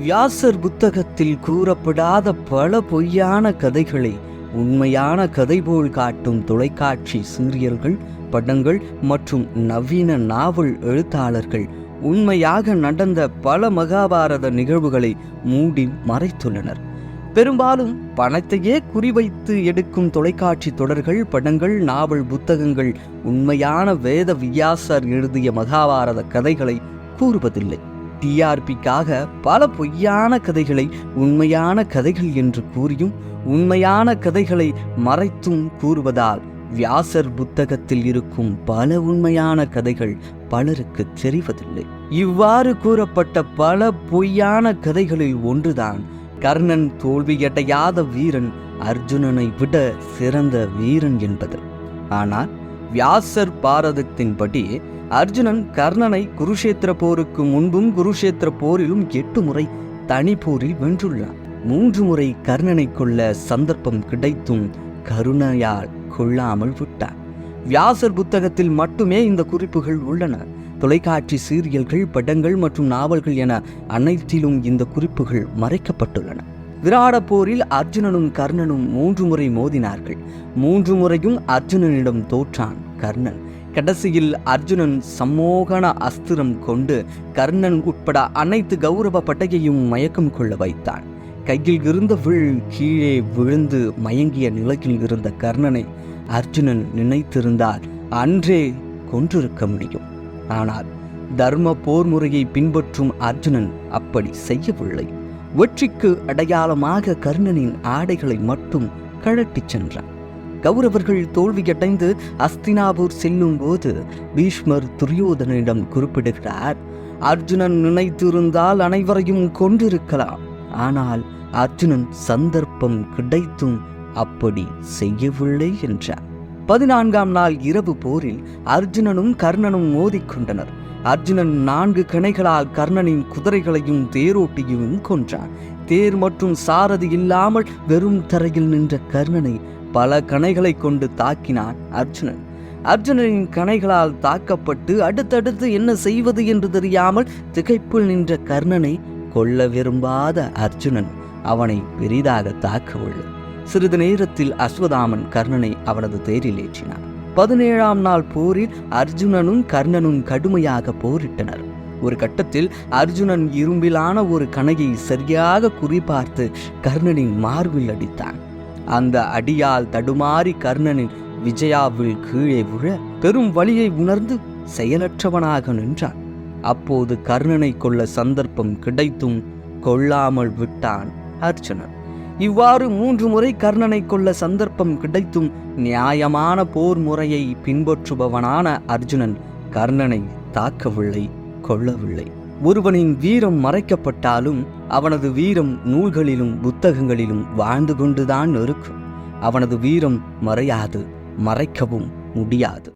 வியாசர் புத்தகத்தில் கூறப்படாத பல பொய்யான கதைகளை உண்மையான கதை போல் காட்டும் தொலைக்காட்சி சீரியல்கள் படங்கள் மற்றும் நவீன நாவல் எழுத்தாளர்கள் உண்மையாக நடந்த பல மகாபாரத நிகழ்வுகளை மூடி மறைத்துள்ளனர். பெரும்பாலும் பணத்தையே குறிவைத்து எடுக்கும் தொலைக்காட்சி தொடர்கள் படங்கள் நாவல் புத்தகங்கள் உண்மையான வேத வியாசர் எழுதிய மகாபாரத கதைகளை கூறுவதில்லை. டிஆர்பிக்காக பல பொய்யான கதைகளை உண்மையான கதைகள் என்று கூறியும் உண்மையான கதைகளை மறைத்தும் கூறுவதால் வியாசர் புத்தகத்தில் இருக்கும் பல உண்மையான கதைகள் பலருக்கு தெரிவதில்லை. இவ்வாறு கூறப்பட்ட பல பொய்யான கதைகளில் ஒன்றுதான் கர்ணன் தோல்வியடையாத வீரன் அர்ஜுனனை விட சிறந்த வீரன் என்பது. ஆனால் வியாசர் பாரதத்தின்படி அர்ஜுனன் கர்ணனை குருஷேத்திர போருக்கு முன்பும் குருஷேத்திர போரிலும் எட்டு முறை தனி போரில் வென்றுள்ளான். மூன்று முறை கர்ணனை கொள்ள சந்தர்ப்பம் கிடைத்தும் கருணையால் கொள்ளாமல் விட்டார் வியாசர் புத்தகத்தில் மட்டுமே இந்த குறிப்புகள் உள்ளன. தொலைக்காட்சி சீரியல்கள் படங்கள் மற்றும் நாவல்கள் என அனைத்திலும் இந்த குறிப்புகள் மறைக்கப்பட்டுள்ளன. விராட போரில் அர்ஜுனனும் கர்ணனும் மூன்று முறை மோதினார்கள். மூன்று முறையும் அர்ஜுனனிடம் தோற்றான் கர்ணன். கடைசியில் அர்ஜுனன் சம்மோகன அஸ்திரம் கொண்டு கர்ணன் உட்பட அனைத்து கௌரவ பட்டையையும் மயக்கம் கொள்ள வைத்தான். கையில் இருந்த வில் கீழே விழுந்து மயங்கிய நிலையில் இருந்த கர்ணனை அர்ஜுனன் நினைத்திருந்தால் அன்றே கொன்றிருக்க முடியும். ஆனால் தர்ம போர் முறையை பின்பற்றும் அர்ஜுனன் அப்படி செய்யவில்லை. வெற்றிக்கு அடையாளமாக கர்ணனின் ஆடைகளை மட்டும் கழட்டிச் சென்றான். கௌரவர்கள் தோல்வியடைந்து அஸ்தினாபூர் செல்லும் போது பீஷ்மர் துரியோதனிடம் குறிப்பிடுகிறார் அர்ஜுனன் நினைத்திருந்தால் அனைவரையும் கொண்டிருக்கலாம் ஆனால் அர்ஜுனன் சந்தர்ப்பம் கிடைத்தும் அப்படி செய்யவில்லை என்றார். பதினான்காம் நாள் இரவு போரில் அர்ஜுனனும் கர்ணனும் மோதிக்கொண்டனர். அர்ஜுனன் நான்கு கணைகளால் கர்ணனின் குதிரைகளையும் தேரோட்டியும் கொன்றான். தேர் மற்றும் சாரதி இல்லாமல் வெறும் தரையில் நின்ற கர்ணனை பல கணைகளை கொண்டு தாக்கினான் அர்ஜுனன். அர்ஜுனனின் கணைகளால் தாக்கப்பட்டு அடுத்தடுத்து என்ன செய்வது என்று தெரியாமல் திகைப்பில் நின்ற கர்ணனை கொல்ல விரும்பாத அர்ஜுனன் அவனை பெரிதாக தாக்கவில்லை. சிறிது நேரத்தில் அஸ்வதாமன் கர்ணனை அவனது தேரில் ஏற்றினான். பதினேழாம் நாள் போரில் அர்ஜுனனும் கர்ணனும் கடுமையாக போரிட்டனர். ஒரு கட்டத்தில் அர்ஜுனன் இரும்பிலான ஒரு கணையை சரியாக குறிபார்த்து கர்ணனின் மார்பில் அடித்தான். அந்த அடியால் தடுமாறி கர்ணனின் விஜயாவில் கீழே விழ பெரும் வழியை உணர்ந்து செயலற்றவனாக நின்றான். அப்போது கர்ணனை கொள்ள சந்தர்ப்பம் கிடைத்தும் கொள்ளாமல் விட்டான் அர்ஜுனன். இவ்வாறு மூன்று முறை கர்ணனை கொள்ள சந்தர்ப்பம் கிடைத்தும் நியாயமான போர் முறையை பின்பற்றுபவனான அர்ஜுனன் கர்ணனை தாக்கவில்லை கொள்ளவில்லை ஒருவனின் வீரம் மறைக்கப்பட்டாலும் அவனது வீரம் நூல்களிலும் புத்தகங்களிலும் வாழ்ந்து கொண்டுதான் இருக்கும். அவனது வீரம் மறையாது மறைக்கவும் முடியாது.